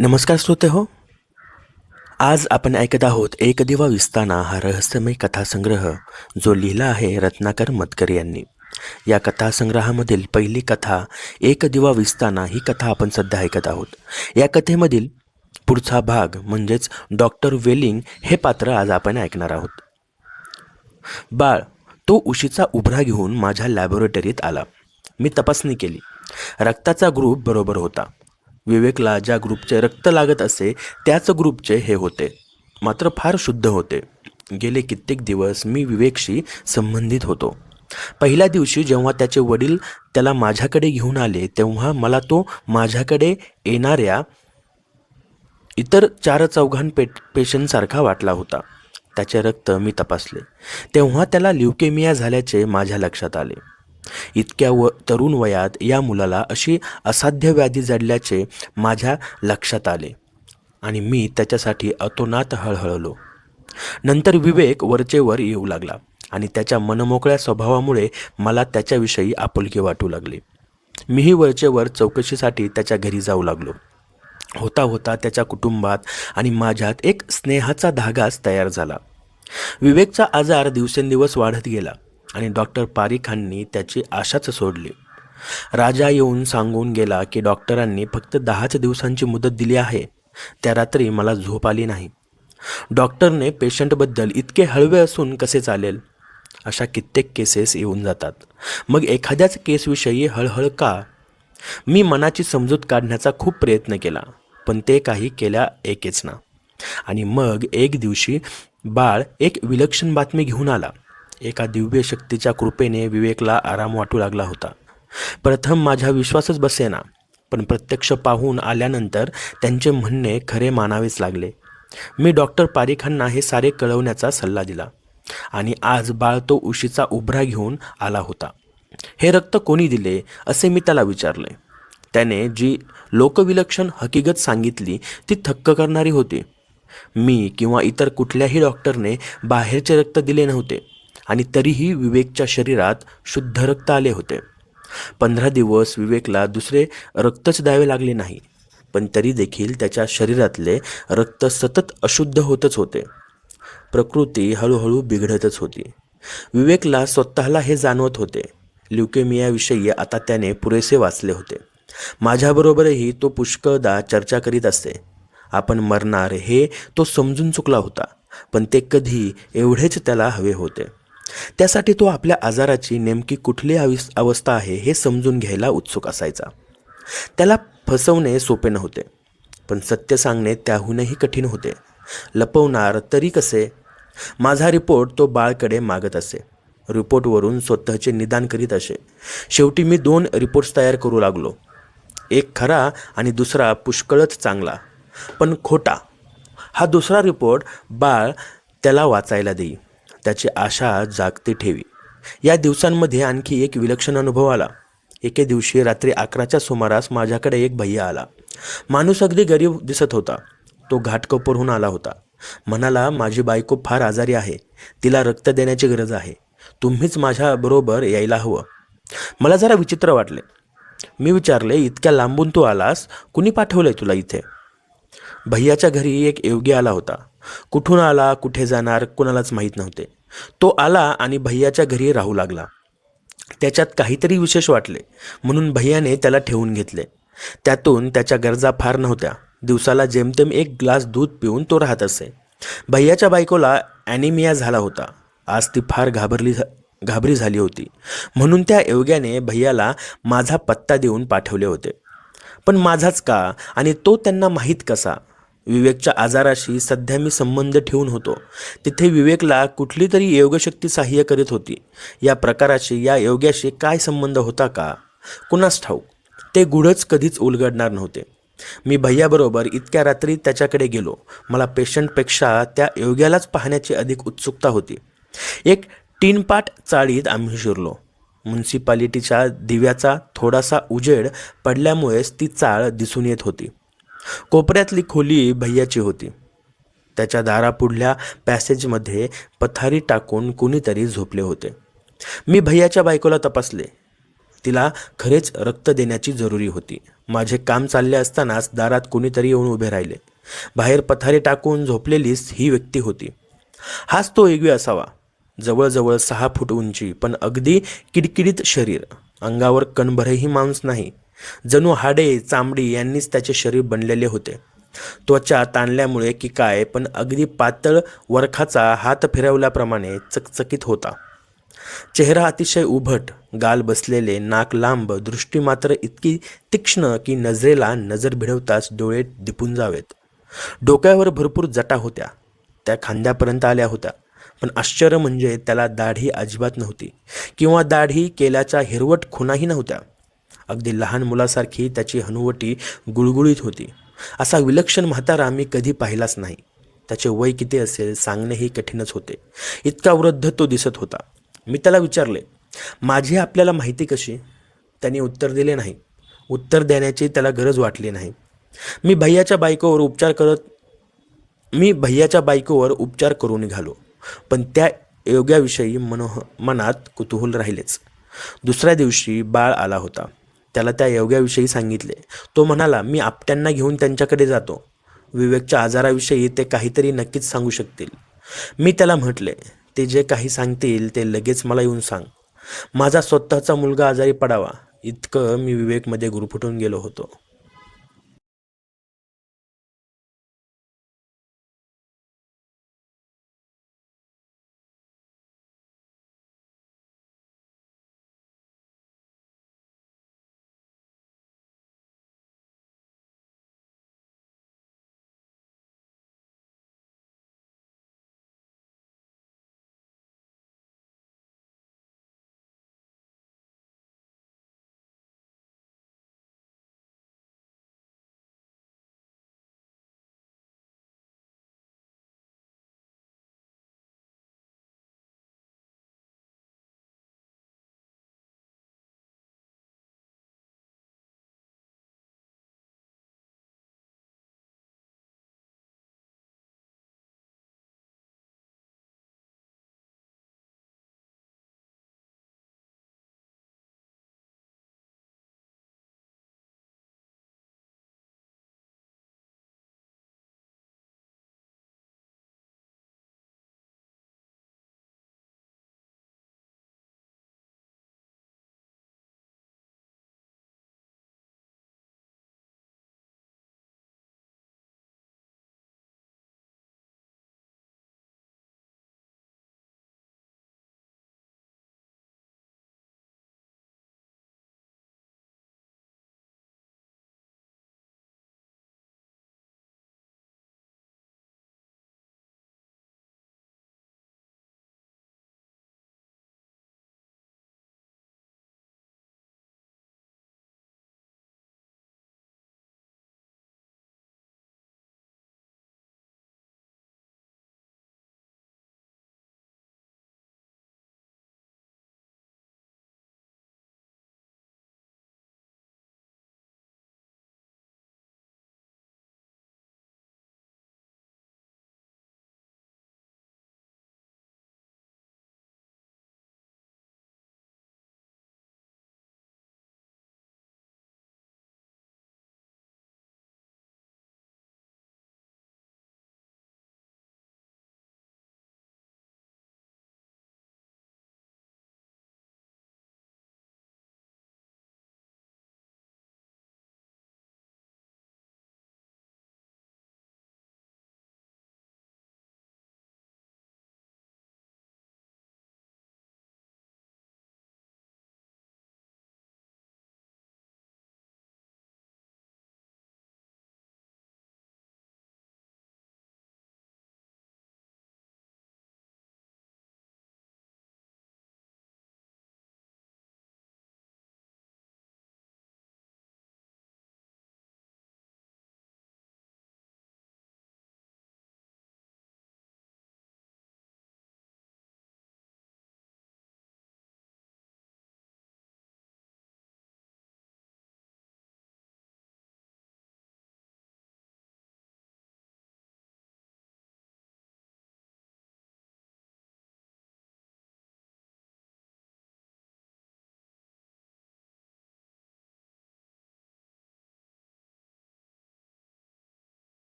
नमस्कार श्रोते हो. आज आपण ऐकत आहोत एक दिवा विस्ताना हा रहस्यमय कथासंग्रह जो लिहिला आहे रत्नाकर मतकर यांनी. या कथासंग्रहामधील पहिली कथा एक दिवा विस्ताना ही कथा आपण सध्या ऐकत आहोत. या कथेमधील पुढचा भाग म्हणजेच डॉक्टर वेलिंग हे पात्र आज आपण ऐकणार आहोत. बाळ तो उशीचा उभरा घेऊन माझ्या लॅबोरेटरीत आला. मी तपासणी केली. रक्ताचा ग्रुप बरोबर होता. विवेकला ज्या ग्रुपचे रक्त लागत असे त्याच ग्रुपचे हे होते. मात्र फार शुद्ध होते. गेले कित्येक दिवस मी विवेकशी संबंधित होतो. पहिल्या दिवशी जेव्हा त्याचे वडील त्याला माझ्याकडे घेऊन आले तेव्हा मला तो माझ्याकडे येणाऱ्या इतर चार चौघां पे पेशंटसारखा वाटला होता. त्याचे रक्त मी तपासले. तेव्हा त्याला ल्युकेमिया झाल्याचे माझ्या लक्षात आले. इतक्या व तरुण वयात या मुलाला अशी असाध्य व्याधी जडल्याचे माझ्या लक्षात आले आणि मी त्याच्यासाठी अतोनात हळहळलो. नंतर विवेक वरचेवर येऊ लागला आणि त्याच्या मनमोकळ्या स्वभावामुळे मला त्याच्याविषयी आपुलकी वाटू लागली. मीही वरचेवर चौकशीसाठी त्याच्या घरी जाऊ लागलो. होता होता त्याच्या कुटुंबात आणि माझ्यात एक स्नेहाचा धागाच तयार झाला. विवेकचा आजार दिवसेंदिवस वाढत गेला. आणि डॉक्टर पारिखांनी त्याची आशाच सोडली. राजा येऊन सांगून गेला की डॉक्टरांनी फक्त दहाच दिवसांची मुदत दिली आहे. त्या रात्री मला झोप आली नाही. डॉक्टरने पेशंटबद्दल इतके हळवे असून कसे चालेल? अशा कित्येक केसेस येऊन जातात. मग एखाद्याच केसविषयी हळहळ का? मी मनाची समजूत काढण्याचा खूप प्रयत्न केला पण ते काही केल्या एकेच ना. आणि मग एक दिवशी बाळ एक विलक्षण बातमी घेऊन आला. एका दिव्य शक्तीच्या कृपेने विवेकला आराम वाटू लागला होता. प्रथम माझा विश्वासच बसेना पण प्रत्यक्ष पाहून आल्यानंतर त्यांचे म्हणणे खरे मानावेच लागले. मी डॉक्टर पारिखांना हे सारे कळवण्याचा सल्ला दिला आणि आज बाळ तो उशीचा उभरा घेऊन आला होता. हे रक्त कोणी दिले असे मी त्याला विचारले. त्याने जी लोकविलक्षण हकीकत सांगितली ती थक्क करणारी होती. मी किंवा इतर कुठल्याही डॉक्टरने बाहेरचे रक्त दिले नव्हते. आणि तरीही विवेकच्या शरीरात शुद्ध रक्त आले होते. पंधरा दिवस विवेकला दुसरे रक्तच द्यावे लागले नाही पण तरी देखील त्याच्या शरीरातले रक्त सतत अशुद्ध होतच होते. प्रकृती हळूहळू बिघडतच होती. विवेकला स्वतःला हे जाणवत होते ल्युकेमियाविषयी आता त्याने पुरेसे वाचले होते. माझ्याबरोबरही तो पुष्कळदा चर्चा करीत असे. आपण मरणार हे तो समजून चुकला होता पण ते कधी एवढेच त्याला हवे होते. त्यासाठी तो आपल्या आजाराची नेमकी कुठली अविस अवस्था आहे हे समजून घ्यायला उत्सुक असायचा. त्याला फसवणे सोपे नव्हते पण सत्य सांगणे त्याहूनही कठीण होते. लपवणार तरी कसे? माझा रिपोर्ट तो बाळकडे मागत असे. रिपोर्टवरून स्वतःचे निदान करीत असे. शेवटी मी दोन रिपोर्ट्स तयार करू लागलो. एक खरा आणि दुसरा पुष्कळच चांगला पण खोटा. हा दुसरा रिपोर्ट बाळ त्याला वाचायला देई. त्याची आशा जागती ठेवी. या दिवसांमध्ये आणखी एक विलक्षण अनुभव आला. एके दिवशी रात्री अकराच्या सुमारास माझ्याकडे एक भैया आला. माणूस अगदी गरीब दिसत होता. तो घाटकोपरहून आला होता. म्हणाला माझी बायको फार आजारी आहे. तिला रक्त देण्याची गरज आहे. तुम्हीच माझ्याबरोबर यायला हवं. मला जरा विचित्र वाटले. मी विचारले इतक्या लांबून तू आलास? कुणी पाठवलंय तुला इथे? भैयाच्या घरी एक योगी आला होता. कुठून आला कुठे जाणार कुणालाच माहीत नव्हते. तो आला आणि भैयाच्या घरी राहू लागला. त्याच्यात काहीतरी विशेष वाटले म्हणून भैयाने त्याला ठेवून घेतले. त्यातून त्याच्या गरजा फार नव्हत्या. दिवसाला जेमतेम एक ग्लास दूध पिऊन तो राहत असे. भैयाच्या बायकोला ॲनिमिया झाला होता. आज ती फार घाबरली घाबरी झाली होती. म्हणून त्या योग्याने भैयाला माझा पत्ता देऊन पाठवले होते. पण माझाच का? आणि तो त्यांना माहीत कसा? विवेकच्या आजाराशी सध्या मी संबंध ठेवून होतो. तिथे विवेकला कुठली तरी योगशक्ती सहाय्य करीत होती. या प्रकाराशी या योग्याशी काय संबंध होता का? कुणास ठाऊक. ते गुढच कधीच उलगडणार नव्हते. मी भैयाबरोबर इतक्या रात्री त्याच्याकडे गेलो. मला पेशंटपेक्षा त्या योग्यालाच पाहण्याची अधिक उत्सुकता होती. एक टीनपाट चाळीत आम्ही शिरलो. म्युन्सिपालिटीच्या दिव्याचा थोडासा उजेड पडल्यामुळेच ती चाळ दिसून येत होती. कोपऱ्यातली खोली भैयाची होती. त्याच्या दारापुढल्या पॅसेजमध्ये पथारी टाकून कुणीतरी झोपले होते. मी भैयाच्या बायकोला तपासले. तिला खरेच रक्त देण्याची जरुरी होती. माझे काम चालले असतानाच दारात कोणीतरी येऊन उभे राहिले. बाहेर पथारी टाकून झोपलेलीच ही व्यक्ती होती. हाच तो एगवी असावा. जवळजवळ सहा फूट उंची पण अगदी किडकिडीत शरीर. अंगावर कणभरही मांस नाही. जणू हाडे चामडी यांनीच त्याचे शरीर बनलेले होते. त्वचा ताणल्यामुळे की काय पण अगदी पातळ वरखाचा हात फिरवल्याप्रमाणे चकचकीत होता. चेहरा अतिशय उभट गाल बसलेले नाक लांब दृष्टी मात्र इतकी तीक्ष्ण की नजरेला नजर भिडवताच डोळे दिपून जावेत. डोक्यावर भरपूर जटा होत्या. त्या खांद्यापर्यंत आल्या होत्या. पण आश्चर्य म्हणजे त्याला दाढी अजिबात नव्हती. किंवा दाढी केल्याच्या हिरवट खुणाही नव्हत्या. अगदी लहान मुलासारखी त्याची हनुवटी गुळगुळीत होती. असा विलक्षण म्हातारा मी कधी पाहिलाच नाही. त्याचे वय किती असेल सांगणेही कठीणच होते. इतका वृद्ध तो दिसत होता. मी त्याला विचारले माझी आपल्याला माहिती कशी? त्याने उत्तर दिले नाही. उत्तर देण्याची त्याला गरज वाटली नाही. मी भैयाच्या बायकोवर उपचार करत मी भैयाच्या बायकोवर उपचार करून निघालो पण त्या योग्याविषयी मनोह मनात कुतूहल राहिलेच. दुसऱ्या दिवशी बाळ आला होता. त्याला त्या योग्याविषयी सांगितले. तो म्हणाला मी आपट्यांना घेऊन त्यांच्याकडे जातो. विवेकच्या आजाराविषयी ते काहीतरी नक्कीच सांगू शकतील. मी त्याला म्हटले ते जे काही सांगतील ते लगेच मला येऊन सांग. माझा स्वतःचा मुलगा आजारी पडावा. इतकं मी विवेकमध्ये गुरफटून गेलो होतो.